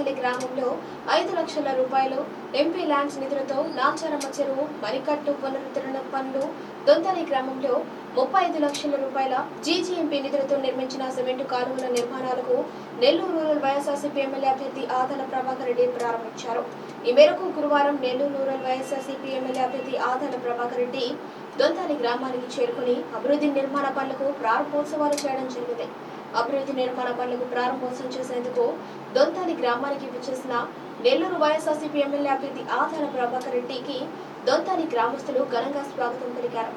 దొంతలి గ్రామంలో ఐదు లక్షల రూపాయలు ఎంపీ ల్యాండ్స్ నిధులతో నాచారమ్మ చెరువు మరికట్టు పునరుద్ధరణ పనులు దొంతలి గ్రామంలో ముప్పై ఐదు లక్షల రూపాయల జీజీఎంపీ నిధులతో నిర్మించిన సిమెంటు కాలువల నిర్మాణాలకు నెల్లూరు రూరల్ వైఎస్ఆర్సీపీ ఎమ్మెల్యే అభ్యర్థి ఆదల ప్రభాకర్ రెడ్డి ప్రారంభించారు. ఈ మేరకు గురువారం నెల్లూరు రూరల్ వైఎస్ఆర్సీపీ ఎమ్మెల్యే అభ్యర్థి ఆదల ప్రభాకర్ రెడ్డి దొంతాలి గ్రామానికి చేరుకుని అభివృద్ధి నిర్మాణ పనులకు ప్రారంభోత్సవాలు చేయడం జరిగింది. అభివృద్ధి నిర్మాణ పనులకు ప్రారంభోత్సవం చేసేందుకు దొంతాలి గ్రామానికి విచ్చేసిన నెల్లూరు వైఎస్ఆర్సీపీ ఎమ్మెల్యే అభ్యర్థి ఆధార ప్రభాకర్ రెడ్డికి దొంతాలి గ్రామస్తులు ఘనంగా స్వాగతం పలికారు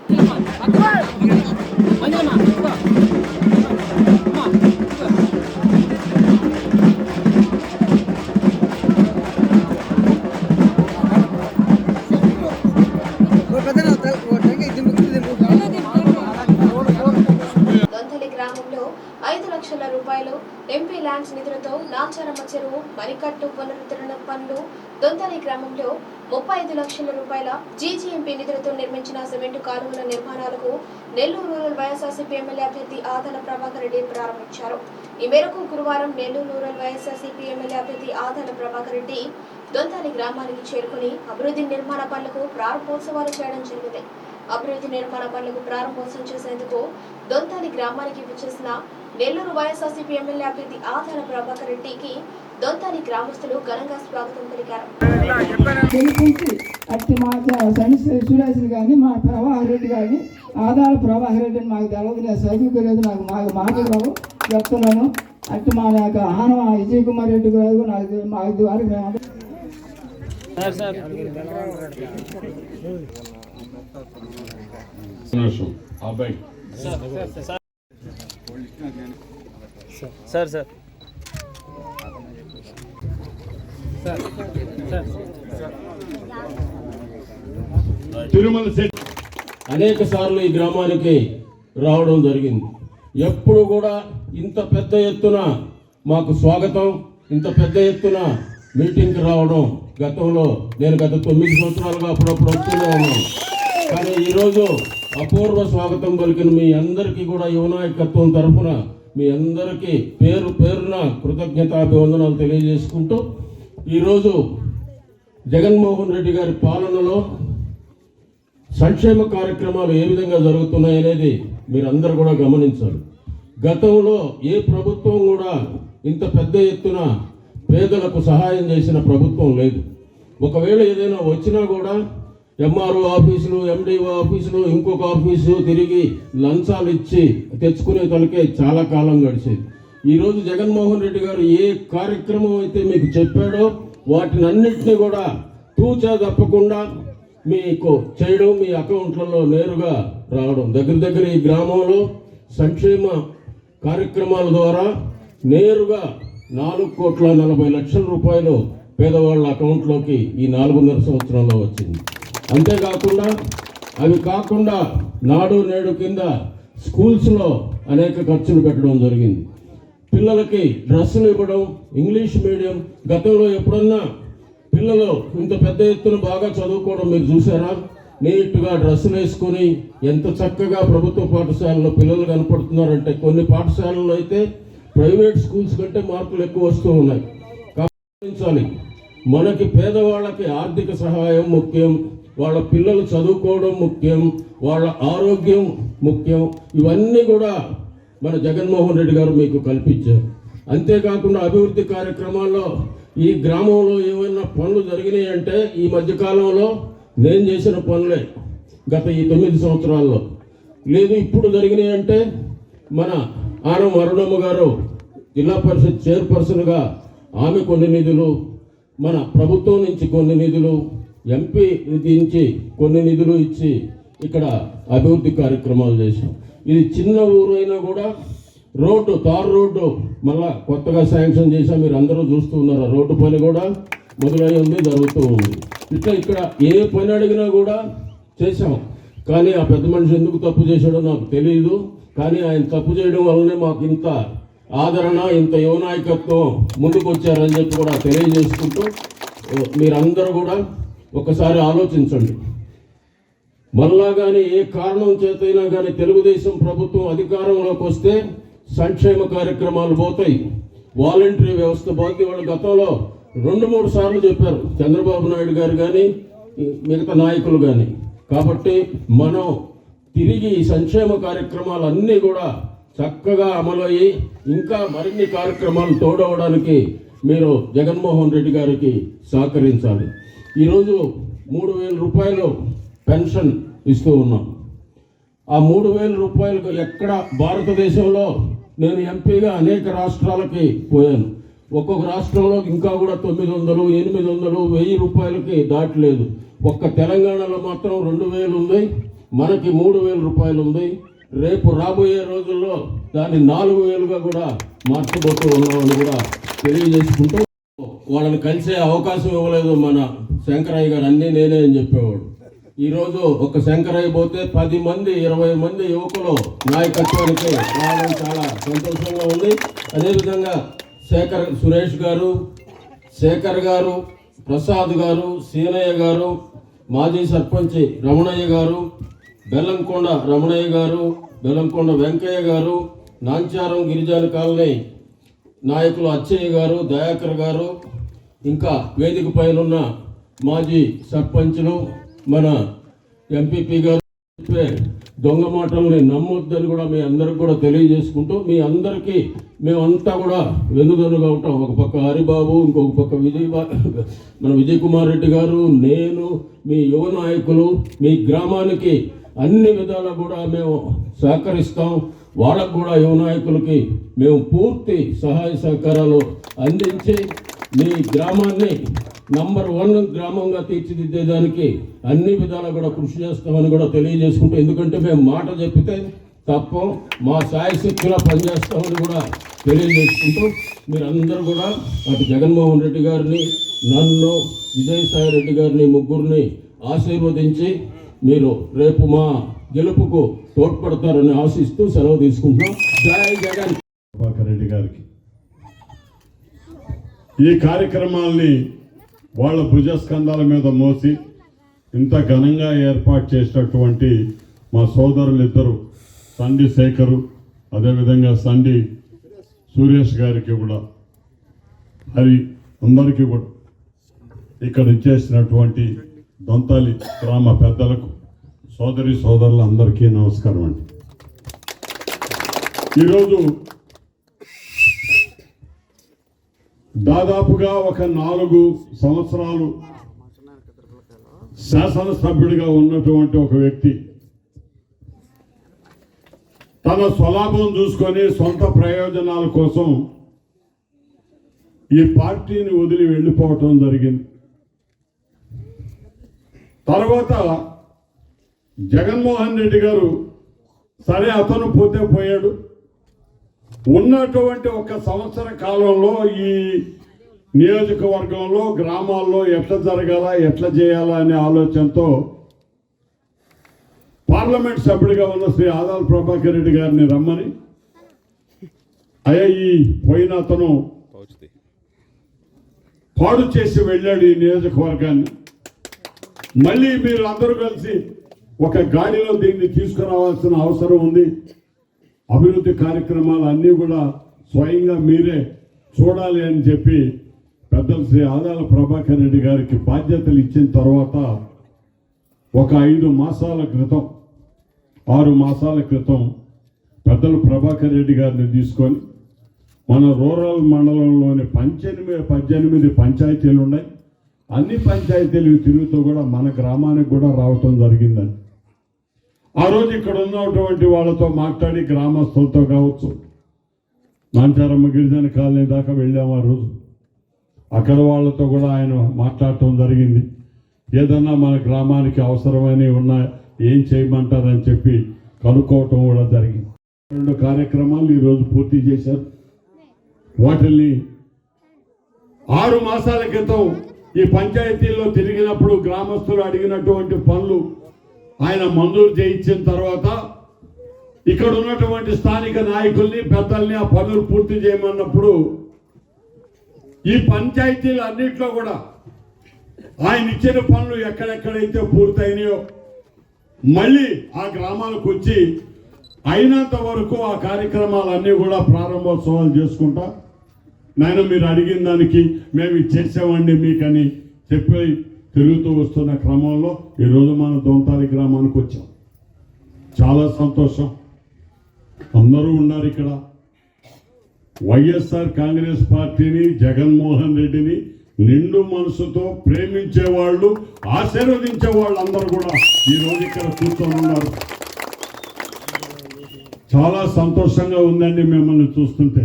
దొంతలి ఫండ్స్ నిధులతో నాచారమ్మ చెరువు మరికట్టు పునరుద్ధరణ పనులు దొంతలి గ్రామంలో ముప్పై ఐదు లక్షల రూపాయల జీజీఎంపీ నిధులతో నిర్మించిన సిమెంట్ కాలువల నిర్మాణాలకు నెల్లూరు రూరల్ వైఎస్ఆర్సీపీ ఎమ్మెల్యే అభ్యర్థి ఆదల ప్రభాకర్ రెడ్డి ప్రారంభించారు. ఈ మేరకు గురువారం నెల్లూరు రూరల్ వైఎస్ఆర్సీపీ ఎమ్మెల్యే అభ్యర్థి ఆదల ప్రభాకర్ రెడ్డి దొంతాలి గ్రామానికి చేరుకుని అభివృద్ధి నిర్మాణ పనులకు ప్రారంభోత్సవాలు చేయడం జరిగింది. అభివృద్ధి నిర్మాణ పనులకు ప్రారంభోత్సవం చేసేందుకు దొంతాలి గ్రామానికి విచ్చేసిన నెల్లూరు వైఎస్ఆర్సీపీ ఎమ్మెల్యే అభ్యర్థి ఆదాల ప్రభాకర్ రెడ్డికి దొంతాలి గ్రామస్తులు ఘనంగా స్వాగతం పలికారు. అట్టి మా సురేష్ని కానీ మా ప్రభాకర్ రెడ్డి కానీ ఆధార ప్రభాకర్ రెడ్డి అని మాకు తెలవదు నేను చదువుకోలేదు నాకు మాకు మాటలు రావు చెప్తున్నాను. అట్టి మా యొక్క ఆహ్వానం ఆ విజయ్ కుమార్ రెడ్డి గారు నాకు మాకు ఇది వరకు నిమిషం అబ్బాయి సార్ సార్ తిరుమల శెట్టి అనేక సార్లు ఈ గ్రామానికి రావడం జరిగింది. ఎప్పుడు కూడా ఇంత పెద్ద ఎత్తున మాకు స్వాగతం ఇంత పెద్ద ఎత్తున మీటింగ్కి రావడం గతంలో నేను గత తొమ్మిది సంవత్సరాలుగా అప్పుడప్పుడు వస్తూనే ఉన్నాను. కానీ ఈరోజు అపూర్వ స్వాగతం పలికిన మీ అందరికీ కూడా యువనాయకత్వం తరఫున మీ అందరికీ పేరు పేరున కృతజ్ఞతాభివందనాలు తెలియజేసుకుంటూ ఈరోజు జగన్మోహన్ రెడ్డి గారి పాలనలో సంక్షేమ కార్యక్రమాలు ఏ విధంగా జరుగుతున్నాయి అనేది మీరందరూ కూడా గమనించాలి. గతంలో ఏ ప్రభుత్వం కూడా ఇంత పెద్ద ఎత్తున పేదలకు సహాయం చేసిన ప్రభుత్వం లేదు. ఒకవేళ ఏదైనా వచ్చినా కూడా ఎంఆర్ఓ ఆఫీసులు ఎండిఓ ఆఫీసులు ఇంకొక ఆఫీసు తిరిగి లంచాలు ఇచ్చి తెచ్చుకునే తలకే చాలా కాలం గడిచేది. ఈరోజు జగన్మోహన్ రెడ్డి గారు ఏ కార్యక్రమం అయితే మీకు చెప్పాడో వాటిని అన్నింటినీ కూడా తూచా తప్పకుండా మీకు చేయడం మీ అకౌంట్లలో నేరుగా రావడం. దగ్గర దగ్గర ఈ గ్రామంలో సంక్షేమ కార్యక్రమాల ద్వారా నేరుగా నాలుగు కోట్ల నలభై లక్షల రూపాయలు పేదవాళ్ళ అకౌంట్లోకి ఈ నాలుగున్నర సంవత్సరంలో వచ్చింది. అంతేకాకుండా అవి కాకుండా నాడు నేడు కింద స్కూల్స్లో అనేక ఖర్చులు పెట్టడం జరిగింది. పిల్లలకి డ్రెస్సులు ఇవ్వడం ఇంగ్లీష్ మీడియం గతంలో ఎప్పుడన్నా పిల్లలు ఇంత పెద్ద ఎత్తున బాగా చదువుకోవడం మీరు చూసారా? నీట్గా డ్రెస్సులు వేసుకొని ఎంత చక్కగా ప్రభుత్వ పాఠశాలలో పిల్లలు కనపడుతున్నారంటే కొన్ని పాఠశాలల్లో అయితే ప్రైవేట్ స్కూల్స్ కంటే మార్కులు ఎక్కువ వస్తూ ఉన్నాయి. గమనించాలి మనకి పేదవాళ్ళకి ఆర్థిక సహాయం ముఖ్యం వాళ్ళ పిల్లలు చదువుకోవడం ముఖ్యం వాళ్ళ ఆరోగ్యం ముఖ్యం. ఇవన్నీ కూడా మన జగన్మోహన్ రెడ్డి గారు మీకు కల్పించారు. అంతేకాకుండా అభివృద్ధి కార్యక్రమాల్లో ఈ గ్రామంలో ఏమైనా పనులు జరిగినాయి అంటే ఈ మధ్యకాలంలో నేను చేసిన పనులే గత ఈ తొమ్మిది సంవత్సరాల్లో. లేదు ఇప్పుడు జరిగినాయి అంటే మన ఆనం అరుణమ్మ గారు జిల్లా పరిషత్ చైర్పర్సన్గా ఆమె కొన్ని నిధులు మన ప్రభుత్వం నుంచి కొన్ని నిధులు ఎంపీ నిధించి కొన్ని నిధులు ఇచ్చి ఇక్కడ అభివృద్ధి కార్యక్రమాలు చేశాం. ఇది చిన్న ఊరు అయినా కూడా రోడ్డు తార్ రోడ్డు మళ్ళా కొత్తగా శాంక్షన్ చేశాం. మీరు అందరూ చూస్తూ ఉన్నారు. ఆ రోడ్డు పని కూడా మొదలై ఉంది జరుగుతూ ఉంది. ఇట్లా ఇక్కడ ఏ పని అడిగినా కూడా చేశాం. కానీ ఆ పెద్ద మనిషి ఎందుకు తప్పు చేశాడో నాకు తెలియదు కానీ ఆయన తప్పు చేయడం వల్లనే మాకు ఇంత ఆదరణ ఇంత యువనాయకత్వం ముందుకు వచ్చారని చెప్పి కూడా తెలియజేసుకుంటూ మీరందరూ కూడా ఒకసారి ఆలోచించండి. మళ్ళా కానీ ఏ కారణం చేతైనా కానీ తెలుగుదేశం ప్రభుత్వం అధికారంలోకి వస్తే సంక్షేమ కార్యక్రమాలు పోతాయి. వాలంటరీ వ్యవస్థ పోతే వాళ్ళు గతంలో రెండు మూడు సార్లు చెప్పారు. చంద్రబాబు నాయుడు గారు కానీ మిగతా నాయకులు కానీ కాబట్టి మనం తిరిగి ఈ సంక్షేమ కార్యక్రమాలన్నీ కూడా చక్కగా అమలయ్యి ఇంకా మరిన్ని కార్యక్రమాలు తోడవడానికి మీరు జగన్మోహన్ రెడ్డి గారికి సహకరించాలి. ఈరోజు మూడు వేల రూపాయలు పెన్షన్ ఇస్తూ ఉన్నాం. ఆ మూడు వేల రూపాయలకు ఎక్కడ భారతదేశంలో నేను ఎంపీగా అనేక రాష్ట్రాలకి పోయాను. ఒక్కొక్క రాష్ట్రంలో ఇంకా కూడా తొమ్మిది వందలు ఎనిమిది వందలు వెయ్యి రూపాయలకి దాటలేదు. ఒక్క తెలంగాణలో మాత్రం రెండు వేలు ఉంది మనకి మూడు వేల రూపాయలు ఉంది. రేపు రాబోయే రోజుల్లో దాన్ని నాలుగు వేలుగా కూడా మార్చబోతూ ఉన్నామని కూడా తెలియజేసుకుంటూ వాళ్ళని కలిసే అవకాశం ఇవ్వలేదు మన శంకరయ్య గారు అన్నీ నేనే అని చెప్పేవాడు. ఈరోజు ఒక శంకరయ్య పోతే పది మంది ఇరవై మంది యువకులు నాయకత్వానికి రావడం చాలా సంతోషంగా ఉంది. అదేవిధంగా శేఖర్ సురేష్ గారు శేఖర్ గారు ప్రసాద్ గారు సీనయ్య గారు మాజీ సర్పంచ్ రమణయ్య గారు బెల్లంకొండ రమణయ్య గారు బెల్లంకొండ వెంకయ్య గారు నాంచారం గిరిజన కాలనీ నాయకులు అచ్చయ్య గారు దయాకర్ గారు ఇంకా వేదిక పైన ఉన్న మాజీ సర్పంచ్లు మన ఎంపీపీ గారు చెప్పే దొంగ మాటల్ని నమ్మొద్దని కూడా మీ అందరికి కూడా తెలియజేసుకుంటూ మీ అందరికీ మేమంతా కూడా వెనుదనుగా ఉంటాం. ఒక పక్క హరిబాబు ఇంకొక పక్క విజయ్ బా- మన విజయ్ కుమార్ రెడ్డి గారు నేను మీ యువ నాయకులు మీ గ్రామానికి అన్ని విధాలా కూడా మేము సహకరిస్తాం. వాళ్ళకు కూడా యువ నాయకులకి మేము పూర్తి సహాయ సహకారాలు అందించి మీ గ్రామాన్ని నంబర్ వన్ గ్రామంగా తీర్చిదిద్దేదానికి అన్ని విధాలు కూడా కృషి చేస్తామని కూడా తెలియజేసుకుంటాం ఎందుకంటే మేము మాట చెప్పితే తప్ప మా సాయశక్తిలో పనిచేస్తామని కూడా తెలియజేసుకుంటూ మీరందరూ కూడా అటు జగన్మోహన్ రెడ్డి గారిని నన్ను విజయసాయి రెడ్డి గారిని ముగ్గురిని ఆశీర్వదించి మీరు రేపు మా గెలుపుకు తోడ్పడతారని ఆశిస్తూ సెలవు తీసుకుంటున్నాం. జై జగన్! ప్రభాకర్ రెడ్డి గారికి ఈ కార్యక్రమాల్ని వాళ్ళ భుజస్కంధాల మీద మోసి ఇంత ఘనంగా ఏర్పాటు చేసినటువంటి మా సోదరులు ఇద్దరు సండి శేఖరు అదేవిధంగా సండి సురేష్ గారికి కూడా హరి అందరికీ కూడా ఇక్కడ ఇచ్చేసినటువంటి దొంతాలి గ్రామ పెద్దలకు సోదరి సోదరులందరికీ నమస్కారం అండి. ఈరోజు దాదాపుగా ఒక నాలుగు సంవత్సరాలు శాసనసభ్యుడిగా ఉన్నటువంటి ఒక వ్యక్తి. తన స్వలాభం చూసుకొని సొంత ప్రయోజనాల కోసం ఈ పార్టీని వదిలి వెళ్ళిపోవటం జరిగింది. తర్వాత జగన్మోహన్ రెడ్డి గారు సరే అతను పోతే పోయాడు. ఉన్నటువంటి ఒక సంవత్సర కాలంలో ఈ నియోజకవర్గంలో గ్రామాల్లో ఎట్లా జరగాల ఎట్లా చేయాలా అనే ఆలోచనతో పార్లమెంట్ సభ్యుడిగా ఉన్న శ్రీ ఆదాల ప్రభాకర్ రెడ్డి గారిని రమ్మని. అయ్యా ఈ పోయిన అతను పాడు చేసి వెళ్ళాడు ఈ నియోజకవర్గాన్ని. మళ్ళీ మీరు అందరూ కలిసి ఒక గాడిలో దీన్ని తీసుకురావాల్సిన అవసరం ఉంది. అభివృద్ధి కార్యక్రమాలు అన్నీ కూడా స్వయంగా మీరే చూడాలి అని చెప్పి పెద్దలు శ్రీ ఆదాల ప్రభాకర్ రెడ్డి గారికి బాధ్యతలు ఇచ్చిన తర్వాత ఒక ఐదు మాసాల క్రితం ఆరు మాసాల క్రితం పెద్దలు ప్రభాకర్ రెడ్డి గారిని తీసుకొని మన రూరల్ మండలంలోని పంచెనిమిది పద్దెనిమిది పంచాయతీలు ఉన్నాయి. అన్ని పంచాయతీలు తిరుగుతూ కూడా మన గ్రామానికి కూడా రావటం జరిగిందండి. ఆ రోజు ఇక్కడ ఉన్నటువంటి వాళ్ళతో మాట్లాడి గ్రామస్తులతో కావచ్చు. నాంచారమ్మ గిరిజన కాలనీ దాకా వెళ్ళాము ఆ రోజు. అక్కడ వాళ్ళతో కూడా ఆయన మాట్లాడటం జరిగింది. ఏదన్నా మన గ్రామానికి అవసరమైనవి ఉన్నా ఏం చేయమంటారని చెప్పి కనుక్కోవటం కూడా జరిగింది. రెండు కార్యక్రమాలు ఈరోజు పూర్తి చేశారు. వాటిని ఆరు మాసాల క్రితం ఈ పంచాయతీల్లో తిరిగినప్పుడు గ్రామస్తులు అడిగినటువంటి పనులు ఆయన మంజూరు చేయించిన తర్వాత ఇక్కడ ఉన్నటువంటి స్థానిక నాయకుల్ని పెద్దల్ని ఆ పనులు పూర్తి చేయమన్నప్పుడు ఈ పంచాయతీలు అన్నింటిలో కూడా ఆయన ఇచ్చిన పనులు ఎక్కడెక్కడైతే పూర్తయినాయో మళ్ళీ ఆ గ్రామాలకు వచ్చి అయినంత వరకు ఆ కార్యక్రమాలన్నీ కూడా ప్రారంభోత్సవాలు చేసుకుంటా. నాయన మీరు అడిగిన దానికి మేము ఇచ్చేసామండి మీకని చెప్పి తిరుగుతూ వస్తున్న క్రమంలో ఈరోజు మనం దొంతాలి గ్రామానికి వచ్చాం. చాలా సంతోషం. అందరూ ఉన్నారు ఇక్కడ. వైఎస్ఆర్ కాంగ్రెస్ పార్టీని జగన్మోహన్ రెడ్డిని నిండు మనసుతో ప్రేమించే వాళ్ళు ఆశీర్వదించే వాళ్ళు అందరూ కూడా ఈ రోజు ఇక్కడ కూర్చొని ఉన్నారు. చాలా సంతోషంగా ఉందండి మిమ్మల్ని చూస్తుంటే.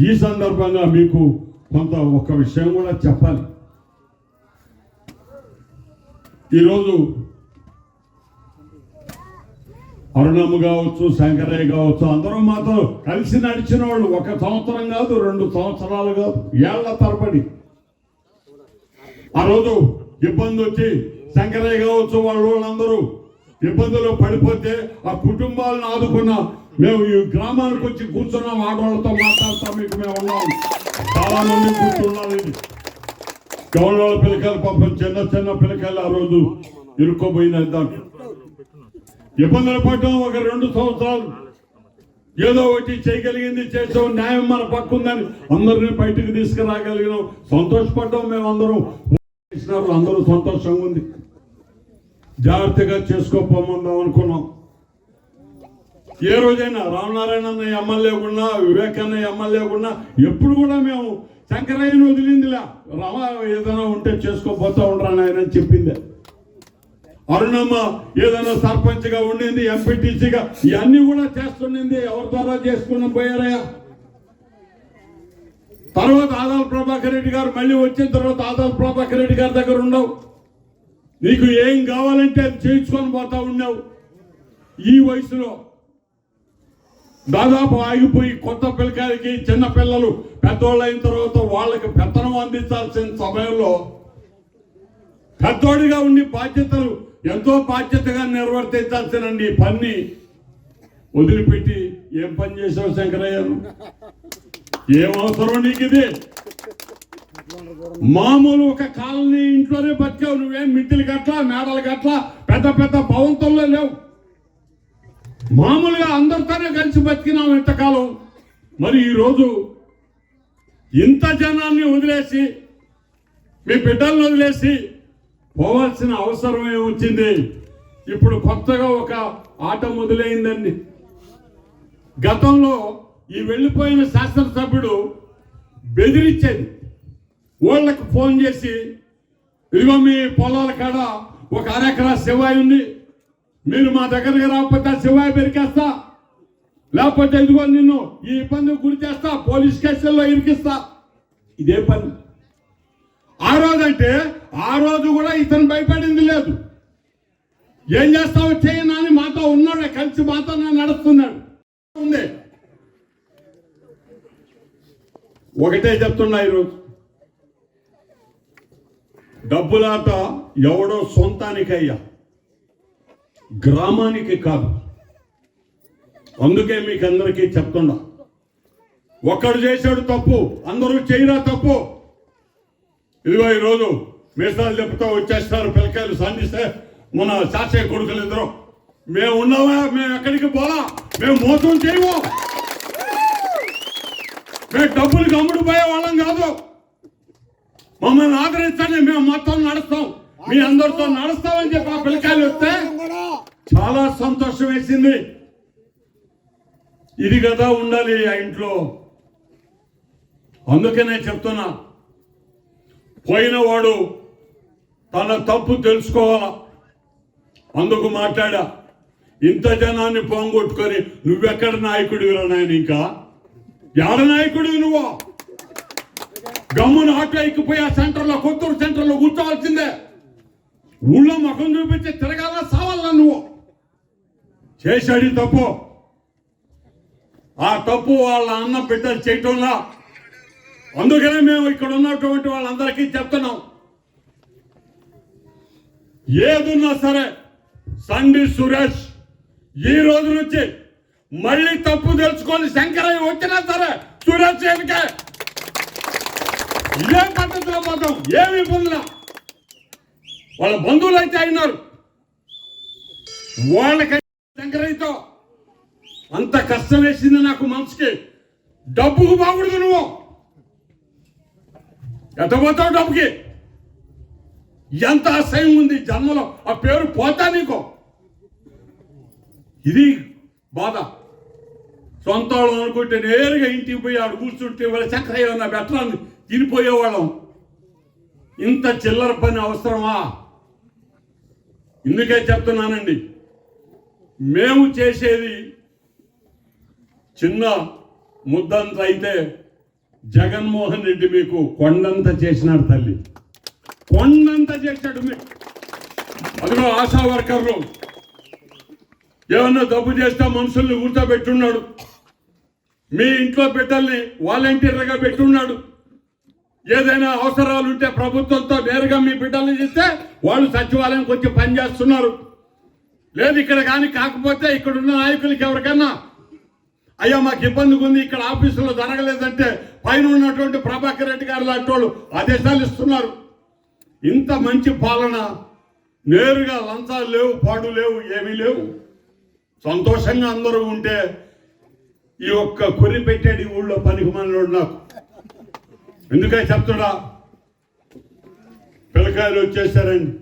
ఈ సందర్భంగా మీకు కొంత ఒక విషయం కూడా చెప్పాలి. ఈరోజు అరుణమ్మ కావచ్చు శంకరయ్య కావచ్చు అందరూ మాతో కలిసి నడిచిన వాళ్ళు ఒక సంవత్సరం కాదు రెండు సంవత్సరాలు కాదు ఏళ్ళ తరబడి. ఆ రోజు ఇబ్బంది వచ్చి శంకరయ్య కావచ్చు వాళ్ళ వాళ్ళందరూ ఇబ్బందులు పడిపోతే ఆ కుటుంబాలను ఆదుకున్న మేము ఈ గ్రామానికి వచ్చి కూర్చున్నాం ఆడవాళ్ళతో మాట్లాడతాం మీకు మేము ఉన్నాం. చాలా మంది కూర్చున్నారు. గౌరవ పిల్లకాయలు పాపం చిన్న చిన్న పిల్లకాయలు ఆ రోజు ఇరుక్కోపోయిన దాంట్లో. ఇబ్బందులు పడ్డాం ఒక రెండు సంవత్సరాలు. ఏదో ఒకటి చేయగలిగింది చేసాం న్యాయం మన పక్కుందని అందరినీ బయటకు తీసుకురాగలిగినాం. సంతోషపడ్డాం మేము అందరూ. సంతోషంగా ఉంది. జాగ్రత్తగా చేసుకోపోమందాం అనుకున్నాం. ఏ రోజైనా రామనారాయణ అన్న ఎమ్మెల్యే ఉన్నా వివేకన్న ఎమ్మెల్యే ఉన్నా ఎప్పుడు కూడా మేము శంకరయ్యను వదిలిందిలా. రవా ఏదైనా ఉంటే చేసుకోపోతా ఉండరా ఆయన అని చెప్పింది. అరుణమ్మ ఏదైనా సర్పంచ్గా ఉండింది ఎంపీటీసీగా ఇవన్నీ కూడా చేస్తుండింది. ఎవరి ద్వారా చేసుకుని పోయారయ్యా? తర్వాత ఆదాల ప్రభాకర్ రెడ్డి గారు మళ్ళీ వచ్చిన తర్వాత ఆదాల ప్రభాకర్ రెడ్డి గారి దగ్గర ఉండవు నీకు ఏం కావాలంటే అది చేయించుకొని పోతా ఉన్నావు. ఈ వయసులో దాదాపు ఆగిపోయి కొత్త పిల్లకాయలకి చిన్న పిల్లలు పెద్దోళ్ళు అయిన తర్వాత వాళ్ళకి పెత్తనం అందించాల్సిన సమయంలో పెద్దోడిగా ఉండి బాధ్యతలు ఎంతో బాధ్యతగా నిర్వర్తించాల్సినండి ఈ పని వదిలిపెట్టి ఏం పని చేసావు శంకరయ్యను ఏం అవసరం నీకు ఇది. మామూలు ఒక కాలనీ ఇంట్లోనే బతికావు నువ్వేం మిట్టిలు గట్ల మేడలు గట్ల పెద్ద పెద్ద భవంతుల్లో లేవు. మామూలుగా అందరితోనే కలిసి బతికినాం ఇంతకాలం. మరి ఈరోజు ఇంత జనాన్ని వదిలేసి మీ బిడ్డలను వదిలేసి పోవాల్సిన అవసరం ఏమొచ్చింది? ఇప్పుడు కొత్తగా ఒక ఆట మొదలైందండి. గతంలో ఈ వెళ్ళిపోయిన శాసనసభ్యుడు బెదిరించేది. వాళ్ళకు ఫోన్ చేసి ఇదిగో మీ పొలాల కాడ ఒక అరెకరా శివాయి ఉంది. మీరు మా దగ్గరికి రాకపోతే ఆ శివాయి పెరికేస్తా. లేకపోతే ఇదిగో నిన్ను ఈ ఇబ్బందికి గురి చేస్తా పోలీస్ కేసుల్లో ఇరికిస్తా. ఇదే పని. ఆ రోజు ఆ రోజు కూడా ఇతను భయపడింది లేదు. ఏం చేస్తావు? చేయను అని మాతో ఉన్నాడు కలిసి మాతో నడుస్తున్నాడు. ఉంది. ఒకటే చెప్తున్నా ఈరోజు. డబ్బులాట ఎవడో సొంతానికయ్యా. గ్రామానికి కాదు. అందుకే మీకు అందరికీ చెప్తున్నా. ఒకడు చేశాడు తప్పు అందరూ చేయరా తప్పు? ఇదిగో ఈరోజు మీసాలు చెప్తా వచ్చేస్తారు పిల్లకాయలు సాధిస్తే మన శాస్త్రీయ కొడుకులు ఇద్దరు. మేము ఉన్నావా మేము ఎక్కడికి పోలా? మేము మోసం చేయము. మేము డబ్బులు అమ్ముడు పోయే వాళ్ళం కాదు. మమ్మల్ని ఆదరించండి మేము మొత్తం నడుస్తాం. మీ అందరితో నడుస్తామని చెప్పి ఆ పిల్లకాయలు వస్తే చాలా సంతోషం వేసింది. ఇది కదా ఉండాలి ఆ ఇంట్లో. అందుకనే చెప్తున్నా పోయినవాడు తన తప్పు తెలుసుకోవాలా? అందుకు మాట్లాడా ఇంత జనాన్ని పోంగొట్టుకొని నువ్వెక్కడ నాయకుడివిరా నాయన ఇంకా? ఎడ నాయకుడు నువ్వు? గమ్మున ఆటో ఎక్కిపోయి ఆ సెంటర్లో కొత్తూరు సెంటర్లో కూర్చోవాల్సిందే. ఊళ్ళో ముఖం చూపించి తిరగాల సావాలా నువ్వు? చేశాడు తప్పు. ఆ తప్పు వాళ్ళ అన్న బిడ్డలు చేయటంలా. అందుకనే మేము ఇక్కడ ఉన్నటువంటి వాళ్ళందరికీ చెప్తున్నాం. ఏదున్నా సరే సండి సురేష్ ఈ రోజు నుంచి మళ్ళీ తప్పు తెలుసుకొని శంకరయ్య వచ్చినా సరే సురేష్ ఏమికే ఇదే పద్ధతిలో పోతాం? ఏమి ఇబ్బందులా వాళ్ళ బంధువులు అయితే అయినారు. వాళ్ళకి శంకరయ్యతో అంత కష్టం వేసింది నాకు మనసుకి. డబ్బుకు బాగుడదు నువ్వు. ఎంత పోతావు డబ్బుకి? ఎంత అసహ్యం ఉంది జన్మలో? ఆ పేరు పోతా నీకో. ఇది బాధ. సొంత వాళ్ళం అనుకుంటే నేరుగా ఇంటికి పోయి ఆడు కూర్చుంటే వాళ్ళ చక్రయ్య నా బెట్టరాన్ని తినిపోయేవాళ్ళం ఇంత చిల్లర పని అవసరమా? ఇందుకే చెప్తున్నానండి. మేము చేసేది చిన్న ముద్దంత అయితే జగన్మోహన్ రెడ్డి మీకు కొండంత చేసినాడు తల్లి. కొండంత చేశాడు మీకు. అదిగో ఆశా వర్కర్లు. ఏమన్నా తప్పు చేస్తే మనుషుల్ని కూర్చోబెట్టున్నాడు మీ ఇంట్లో బిడ్డల్ని వాలంటీర్గా పెట్టున్నాడు. ఏదైనా అవసరాలు ఉంటే ప్రభుత్వంతో నేరుగా మీ బిడ్డల్ని చేస్తే వాళ్ళు సచివాలయంకి వచ్చి పనిచేస్తున్నారు లేదు ఇక్కడ కానీ కాకపోతే ఇక్కడ ఉన్న నాయకులకి ఎవరికన్నా అయ్యా మాకు ఇబ్బందిగా ఉంది ఇక్కడ ఆఫీసులో జరగలేదంటే పైన ఉన్నటువంటి ప్రభాకర్ రెడ్డి గారు లాంటి వాళ్ళు ఆదేశాలు ఇస్తున్నారు. ఇంత మంచి పాలన నేరుగా లంచాలు లేవు పాడు లేవు ఏమీ లేవు. సంతోషంగా అందరూ ఉంటే ఈ ఒక్క కొరి పెట్టాడు ఈ ఊళ్ళో పనికి మనలోడు నాకు. ఎందుకని చెప్తున్నా? పిల్లకాయలు వచ్చేసారండి.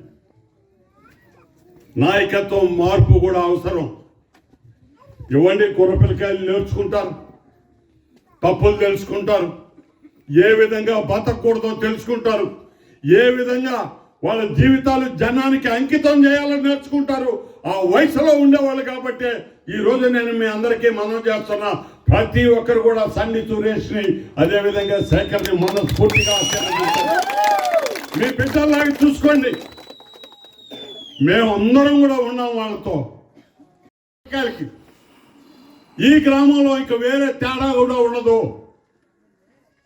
నాయకత్వం మార్పు కూడా అవసరం. ఇవ్వండి కూరపిల్లకాయలు నేర్చుకుంటారు. తప్పులు తెలుసుకుంటారు. ఏ విధంగా బతకూడదో తెలుసుకుంటారు. ఏ విధంగా వాళ్ళ జీవితాలు జనానికి అంకితం చేయాలని నేర్చుకుంటారు. ఆ వయసులో ఉండేవాళ్ళు కాబట్టి ఈ రోజు నేను మీ అందరికీ మనం చేస్తున్నా. ప్రతి ఒక్కరు కూడా సన్ని సురేష్ని అదేవిధంగా శేఖర్ని మనస్ఫూర్తిగా ఆశీర్వదించారు. మీ బిడ్డల్లాగా చూసుకోండి. మేమందరం కూడా ఉన్నాం వాళ్ళతో. ఈ గ్రామంలో ఇక వేరే తేడా కూడా ఉండదు.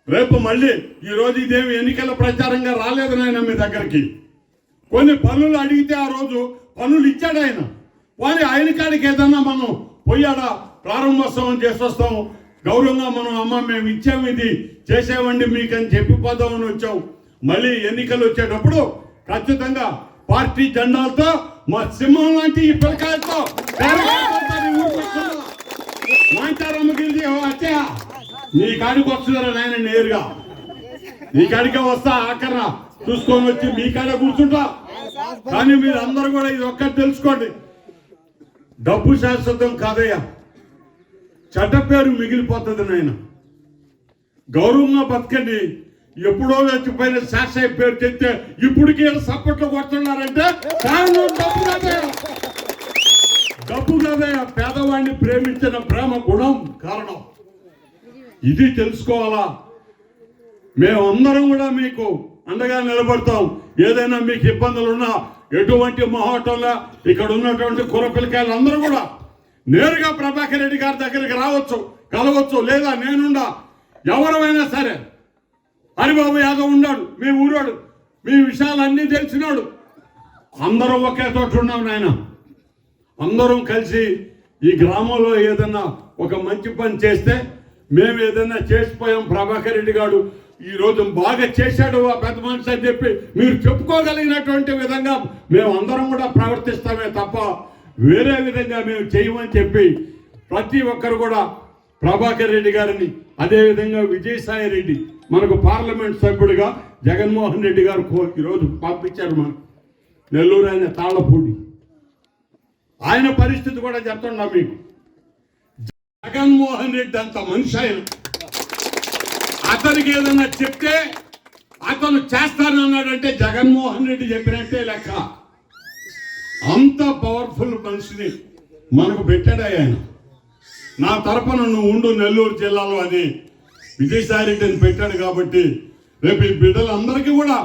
రేపు మళ్ళీ ఈరోజు ఇదేమి ఎన్నికల ప్రచారంగా రాలేదు నాయన మీ దగ్గరికి. కొన్ని పనులు అడిగితే ఆ రోజు పనులు ఇచ్చాడు ఆయన. వారి ఆయన కాడికి ఏదన్నా మనం పోయాడా ప్రారంభోత్సవం చేసి గౌరవంగా మనం అమ్మ మేము ఇచ్చాము ఇది చేసామండి మీకని అని చెప్పిపోదామని వచ్చాం. మళ్ళీ ఎన్నికలు వచ్చేటప్పుడు ఖచ్చితంగా పార్టీ జెండాలతో మా సింహం లాంటి ఈ పిల్లకాయలతో మాంచారమ్మగిరి అత్తయ్య నీ కాడికి వస్తున్నారా నాయన నేరుగా? నీ కాడికే వస్తా ఆఖరణ చూసుకొని వచ్చి మీ కాడ కూర్చుంటా. కానీ మీరు అందరూ కూడా ఇది ఒక్కటి తెలుసుకోండి. డబ్బు శాశ్వతం కాదయ్యా. చెడ్డ పేరు మిగిలిపోతుంది నాయన. గౌరవంగా బతకండి. ఎప్పుడో చచ్చిపోయిన శాస్త్రయ్య పేరు చెప్తే ఇప్పటికీ ఈయన కొడుతున్నారంటే కారణం డబ్బు కాదయ్యా డబ్బు కాదయ్యా పేదవాడిని ప్రేమించిన ప్రేమ గుణం కారణం. ఇది తెలుసుకోవాలా? మేమందరం కూడా మీకు అండగా నిలబడతాం. ఏదైనా మీకు ఇబ్బందులు ఉన్నా ఎటువంటి మహోటంలో ఇక్కడ ఉన్నటువంటి కూరపిల్లకాయలు అందరూ కూడా నేరుగా ప్రభాకర్ రెడ్డి గారి దగ్గరికి రావచ్చు కలవచ్చు లేదా నేనుండా ఎవరైనా సరే. హరిబాబు యాదవ్ ఉన్నాడు మీ ఊరోడు మీ విషయాలన్నీ తెలిసినాడు. అందరూ ఒకే చోట ఉన్నాం నాయన. అందరం కలిసి ఈ గ్రామంలో ఏదన్నా ఒక మంచి పని చేస్తే మేము ఏదైనా చేసిపోయాం ప్రభాకర్ రెడ్డి గారు. ఈ రోజు బాగా చేశాడు ఆ పెద్ద మనిషి అని చెప్పి మీరు చెప్పుకోగలిగినటువంటి విధంగా మేము అందరం కూడా ప్రవర్తిస్తామే తప్ప వేరే విధంగా మేము చేయమని చెప్పి ప్రతి ఒక్కరు కూడా ప్రభాకర్ రెడ్డి గారిని అదేవిధంగా విజయసాయి రెడ్డి మనకు పార్లమెంట్ సభ్యుడిగా జగన్మోహన్ రెడ్డి గారు ఈరోజు పంపించారు మనకు నెల్లూరు ఆయన తాళ్ళపూడి. ఆయన పరిస్థితి కూడా చెప్తున్నా మీకు. జగన్మోహన్ రెడ్డి అంత మనిషి ఆయన. అతనికి ఏదన్నా చెప్తే అతను చేస్తానన్నాడంటే జగన్మోహన్ రెడ్డి చెప్పినట్టే లెక్క. అంత పవర్ఫుల్ మనిషిని మనకు పెట్టాడు ఆయన. నా తరపున నువ్వు ఉండు నెల్లూరు జిల్లాలో అని విజయసాయి పెట్టాడు కాబట్టి రేపు ఈ బిడ్డలందరికీ కూడా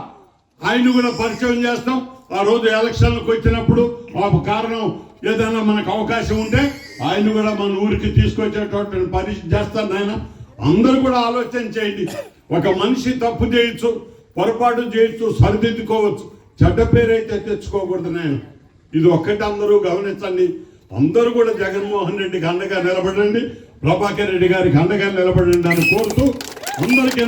ఆయన కూడా పరిచయం చేస్తాం. ఆ రోజు ఎలక్షన్లకు వచ్చినప్పుడు ఆ కారణం ఏదైనా మనకు అవకాశం ఉంటే ఆయన కూడా మన ఊరికి తీసుకొచ్చేటటువంటి పరిస్థితి చేస్తాను ఆయన అందరూ కూడా ఆలోచన చేయండి. ఒక మనిషి తప్పు చేయొచ్చు పొరపాటు చేయొచ్చు సరిదిద్దుకోవచ్చు. చెడ్డ పేరైతే తెచ్చుకోకూడదు నేను ఇది ఒక్కటి అందరూ గమనించండి. అందరూ కూడా జగన్మోహన్ రెడ్డికి అండగా నిలబడండి. ప్రభాకర్ రెడ్డి గారికి అండగా నిలబడి కోరుతూ అందరికీ